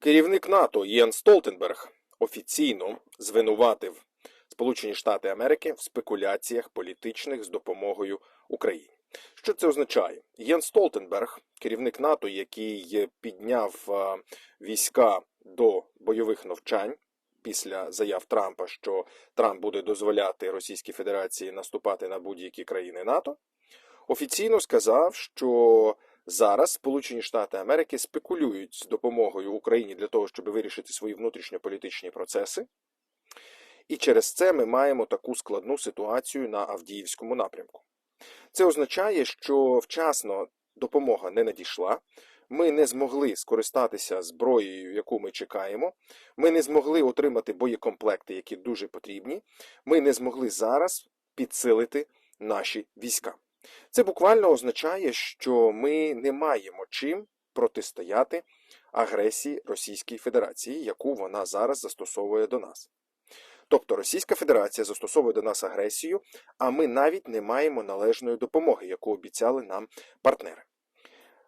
Керівник НАТО Єн Столтенберг офіційно звинуватив Сполучені Штати Америки в спекуляціях політичних з допомогою Україні. Що це означає? Єн Столтенберг, керівник НАТО, який підняв е, війська до бойових навчань після заяв Трампа, що Трамп буде дозволяти Російській Федерації наступати на будь-які країни НАТО, офіційно сказав, що зараз Сполучені Штати Америки спекулюють з допомогою Україні для того, щоб вирішити свої внутрішньополітичні процеси. І через це ми маємо таку складну ситуацію на Авдіївському напрямку. Це означає, що вчасно допомога не надійшла. Ми не змогли скористатися зброєю, яку ми чекаємо. Ми не змогли отримати боєкомплекти, які дуже потрібні. Ми не змогли зараз підсилити наші війська. Це буквально означає, що ми не маємо чим протистояти агресії Російської Федерації, яку вона зараз застосовує до нас. Тобто Російська Федерація застосовує до нас агресію, а ми навіть не маємо належної допомоги, яку обіцяли нам партнери.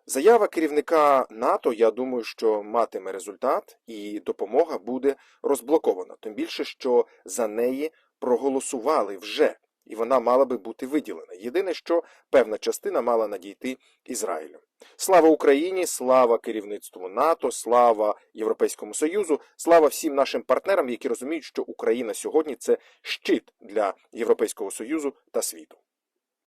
Заява керівника НАТО, я думаю, що матиме результат, і допомога буде розблокована. Тим більше, що за неї проголосували вже, і вона мала би бути виділена. Єдине, що певна частина мала надійти Ізраїлю. Слава Україні, слава керівництву НАТО, слава Європейському Союзу, слава всім нашим партнерам, які розуміють, що Україна сьогодні це щит для Європейського Союзу та світу.